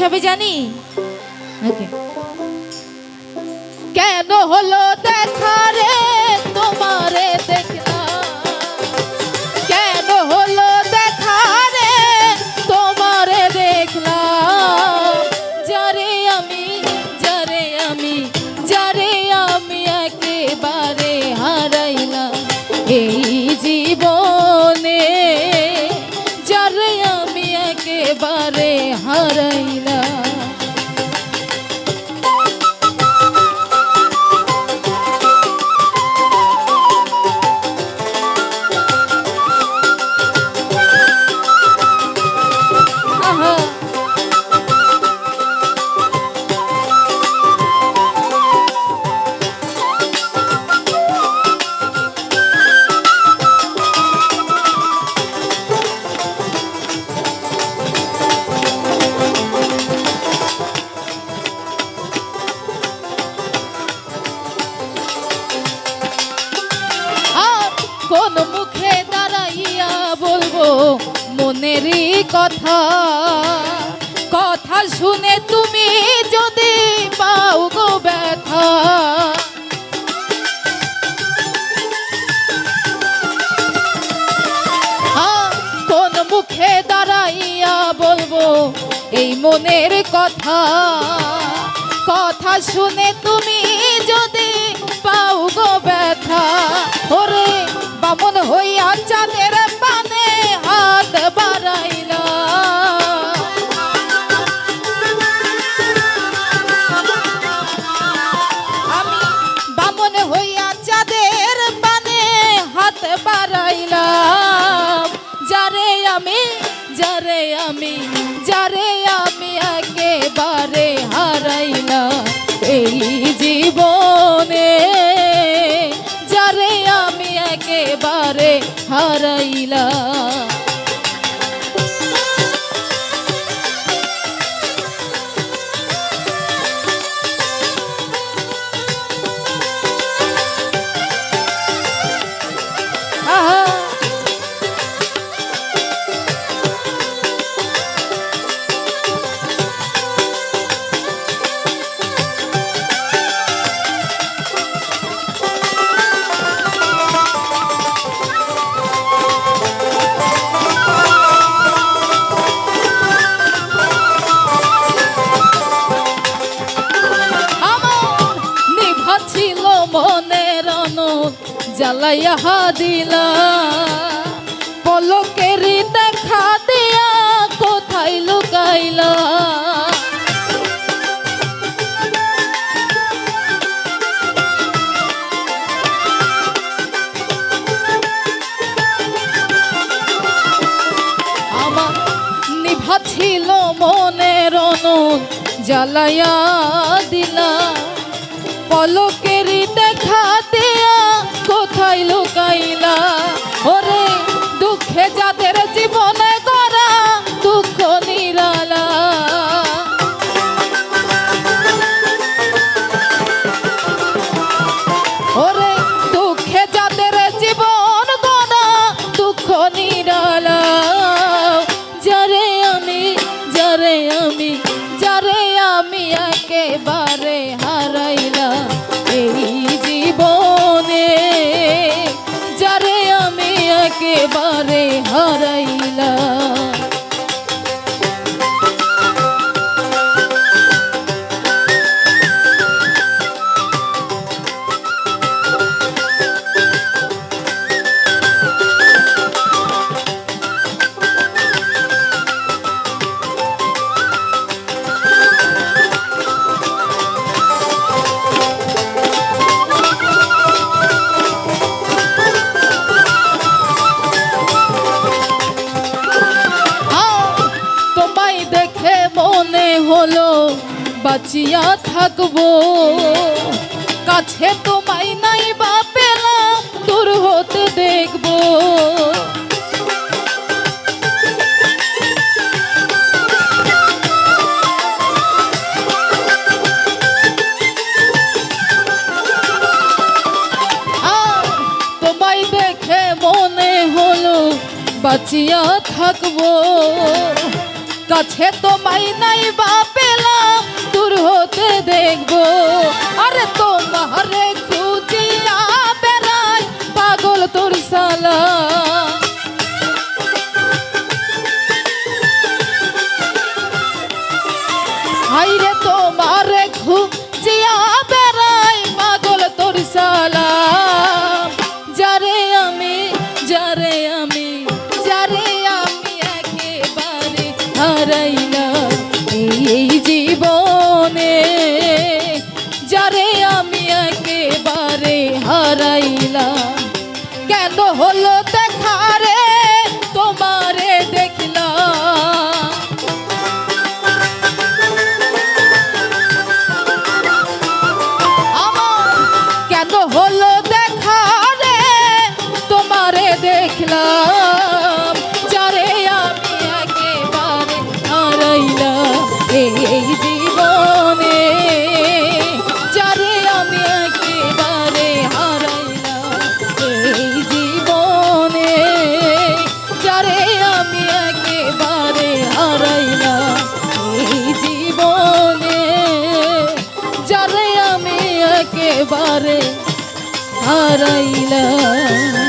সবে জানি। কেন হলো দেখা রে? একেবারে হারাইলাম মনেরই কথা কথা শুনে তুমি যদি পাও গো ব্যথা। কোন মুখে দাঁড়াইয়া বলব এই মনের কথা কথা শুনে তুমি যদি পাও গো ব্যথা। ওরে বামন হইয়া চাঁদের আমি যারে ছিল মনের অনল জ্বালাইয়া দিলা পলকেরই দেখা দিয়া কোথায় লুকাইলা? ছিল মনের অনল জ্বালাইয়া দিলা। দিয়া কোথায় লুকাইলা? ওরে দুঃখে যাদের একেবারে হারাইলাম। বাঁচিয়া থাকব। কাছে তোমায় নাই বা পেলাম, দূর হতে দেখব। বাঁচিয়া থাকব। কাছে তোমায় নাই বা পেলাম দূর হতে দেখব। আরে তোমারে খুঁজিয়া বেড়াই পাগল তোর সালা হাইরে তোমারে খুঁজিয়া হারাইলা